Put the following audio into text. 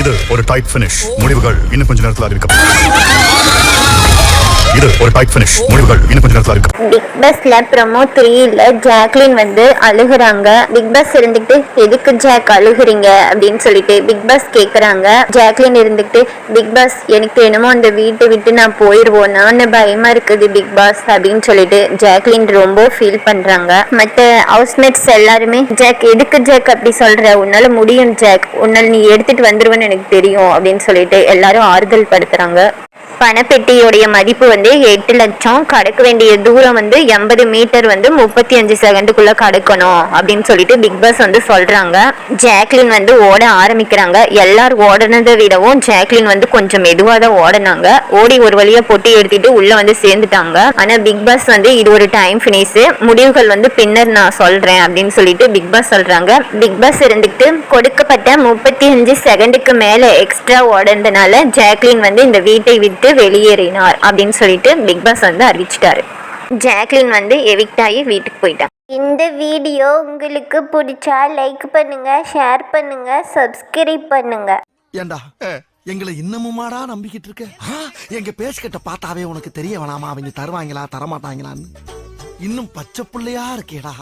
இது ஒரு tight finish முடிவுகள் இன்னும் கொஞ்ச நேரத்தில் அறிவிக்கப்படும். இது ஒரு டைட் ஃபினிஷ் முடிவுகள் இன்னும் கொஞ்ச நேரத்தில் இருக்கு. பிக் பாஸ்ல ப்ரமோ த்ரீல ஜாக்லின் வந்து அழுகுறாங்க. பிக் பாஸ் இருந்துகிட்டு எதுக்கு ஜாக் அழுகுறீங்க? அப்படின்னு சொல்லிட்டு பிக் பாஸ் கேக்குறாங்க. ஜாக்லின் இருந்துகிட்டு பிக் பாஸ் எனக்கு என்னமோ அந்த வீட்டை விட்டு நான் போயிடுவோம் நான் பயமா இருக்குது பிக் பாஸ் அப்படின்னு சொல்லிட்டு ஜாக்லின் ரொம்ப ஃபீல் பண்றாங்க. மற்ற ஹவுஸ்மேட்ஸ் எல்லாருமே ஜாக் எதுக்கு ஜாக் அப்படி சொல்ற? உன்னால முடியும் ஜாக் உன்னால நீ எடுத்துட்டு வந்துருவன்னு எனக்கு தெரியும் அப்படின்னு சொல்லிட்டு எல்லாரும் ஆறுதல் படுத்துறாங்க. பணப்பெட்டியோடைய மதிப்பு வந்து எட்டு லட்சம் கடக்க வேண்டிய தூரம் வந்து எண்பது மீட்டர் வந்து முப்பத்தி அஞ்சு செகண்டுக்குள்ள கடக்கணும் அப்படின்னு சொல்லிட்டு பிக் பாஸ் வந்து சொல்றாங்க. ஜாக்லின் வந்து ஓட ஆரம்பிக்கிறாங்க. எல்லாரும் ஓடினதை விடவும் ஜாக்லின் வந்து கொஞ்சம் மெதுவாக தான் ஓடினாங்க. ஓடி ஒரு வழியா பொட்டி எடுத்துட்டு உள்ள வந்து சேர்ந்துட்டாங்க. ஆனா பிக் பாஸ் வந்து இது ஒரு டைம் ஃபினிஷ் முடிவுகள் வந்து பின்னர் நான் சொல்றேன் அப்படின்னு சொல்லிட்டு பிக் பாஸ் சொல்றாங்க. பிக் பாஸ் இருந்துட்டு கொடுக்கப்பட்ட முப்பத்தி அஞ்சு செகண்டுக்கு மேல எக்ஸ்ட்ரா ஓடுனதுனால ஜாக்லின் வந்து இந்த வீட்டை விட்டு வெளியேறினார் அப்படின்னு சொல்லிட்டு பிக் பாஸ் வந்து அறிவிச்சிட்டாரு. ஜாக்லின் வந்து எவிக்ட் ஆகி வீட்டுக்கு போயிட்டாங்க இந்த வீடியோ உங்களுக்கு பிடிச்சா லைக் பண்ணுங்க ஷேர் பண்ணுங்க சப்ஸ்கிரைப் பண்ணுங்க. ஏண்டா? எங்களை இன்னமுமாடா நம்பிக்கிட்டு இருக்க? எங்க பேசிக்கிட்ட பார்த்தாவே உனக்கு தெரிய வேணாமா? அவங்க தருவாங்களா தரமாட்டாங்களான்னு. இன்னும் பச்சை புள்ளையா இருக்கேடா.